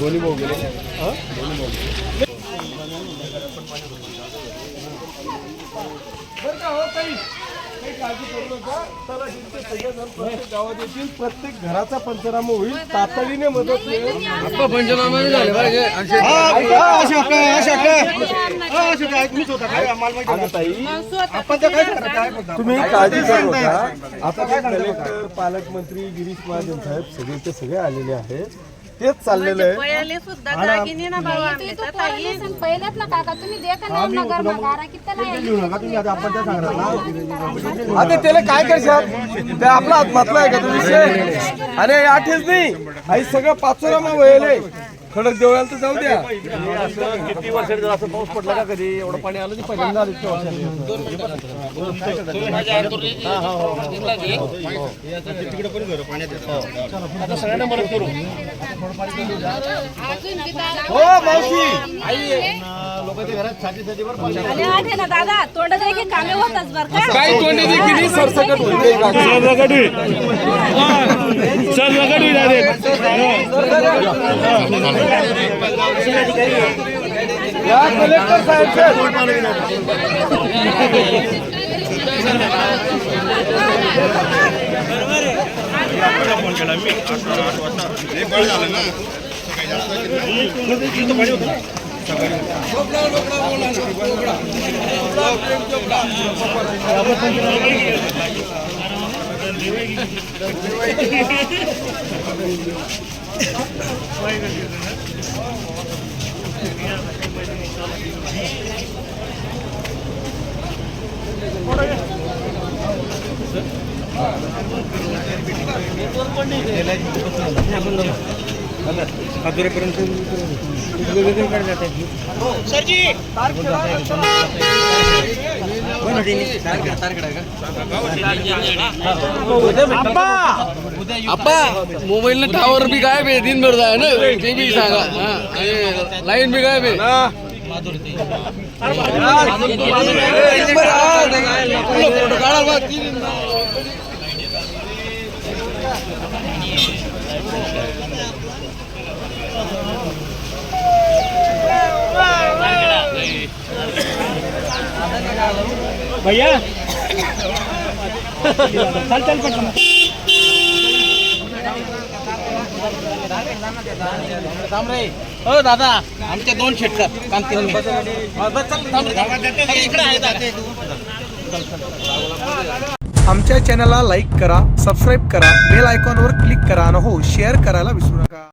दोन्ही भाऊ गेले. दोन्ही भाऊ बरं का हो ताई? काही काळजी करू नका. चला इथे सगळेजण प्रत्येक गावात येतील प्रत्येक घराचा पंचनामा होईल. तातडीने मदत मिळेल. ताई तुम्ही काळजी करू. नका आता कलेक्टर पालकमंत्री गिरीश महाजन साहेब सगळे ते सगळे आलेले आहेत. तेच चाललेलं आहे. पहिले सुद्धा दागिने ना पहिल्याच काका तुम्ही देखा ना नगर मागारा किती नाही आता त्याला काय करशात ते आपला आत्मातला आहे का तो विषय? अरे आठच नाही आई सगळं पाचोरामा वळले खडक देवळाला तर जाऊ द्या. किती वर्षात जर असं पाऊस पडला का कधी? एवढं पाणी आलं नाही पहिल्यांदा आलं इतक्या आता सगळ्यांना मदत करू हो मावशी ना दादा? तोंड की कामे होतच बर का? काही तोंडी देखील सरसकट होईल. या कलेक्टर साहेब अधुरेपर्यंत वेगवेगळे कडे जातात सरजी आप्पा मोबाईल टावर बी गायब आहे दिनभर जाय ना ते बी सांगा हा, आणि लाईन बी गायब आहे काढा बा, तीन- हो दादा आमच्या दोन शेटकर कांती आहे आमच्या चॅनलला लाईक करा सबस्क्राईब करा बेल आयकॉनवर क्लिक करा आणि हो शेअर करायला विसरू नका.